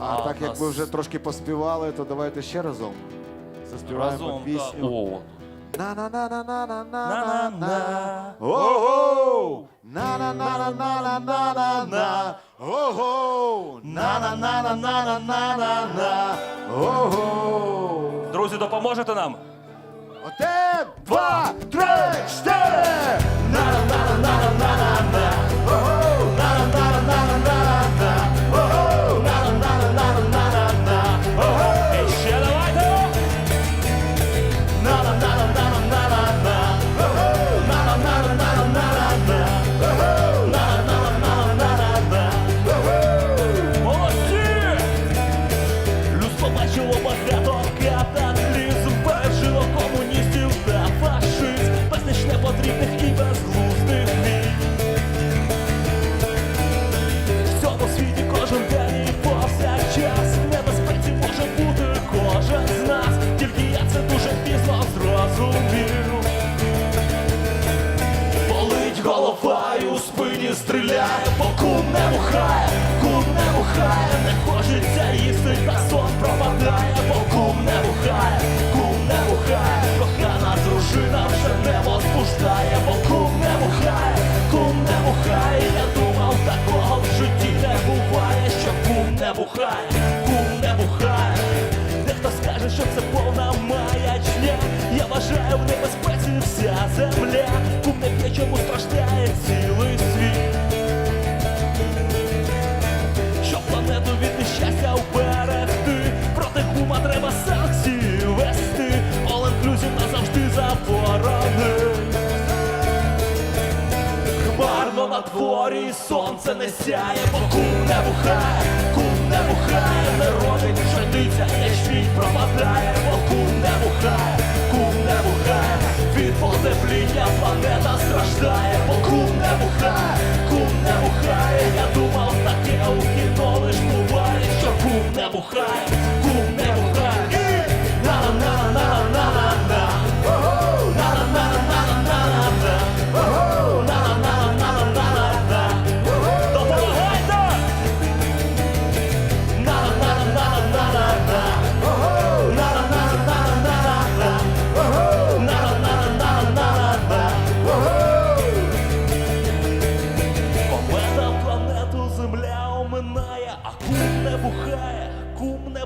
А, так як нас ви вже трошки поспівали, то давайте ще разом заспіваємо разом та пісню. о. на на на на на на на На-на-на. на Ого! на на на на на на на на на Ого! на на на на на на на на на Ого! Друзі, допоможете нам? Один, два, стріляє, бо кум не бухає, кум не бухає, не хочеться їсти, та сон пропадає, бо кум не бухає, кум не бухає, кохана дружина вже не возбуждає, бо кум не бухає, кум не бухає, я думав, такого в житті не буває, що кум не бухає, кум не бухає. Дехто скаже, що це повна маячня. Я вважаю в дворі сонце не сяє, бо кум не бухає, кум не бухає, не робить не ячмінь пропадає, бо кум не бухає,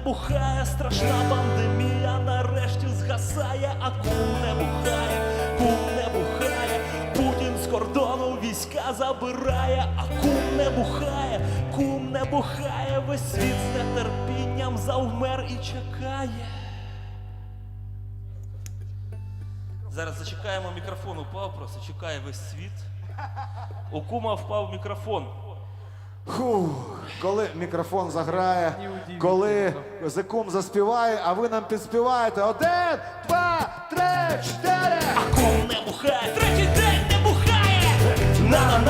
бухає, страшна пандемія нарешті згасає, а кум не бухає, кум не бухає, Путін з кордону війська забирає, а кум не бухає, кум не бухає, весь світ з нетерпінням завмер і чекає. Зараз зачекаємо мікрофон. Упав просто, чекає весь світ. У кума впав мікрофон. Фух, коли мікрофон заграє, коли зикум заспіває, а ви нам підспіваєте. Один, два, три, чотири. А кум не бухає, третій день не бухає. На на на на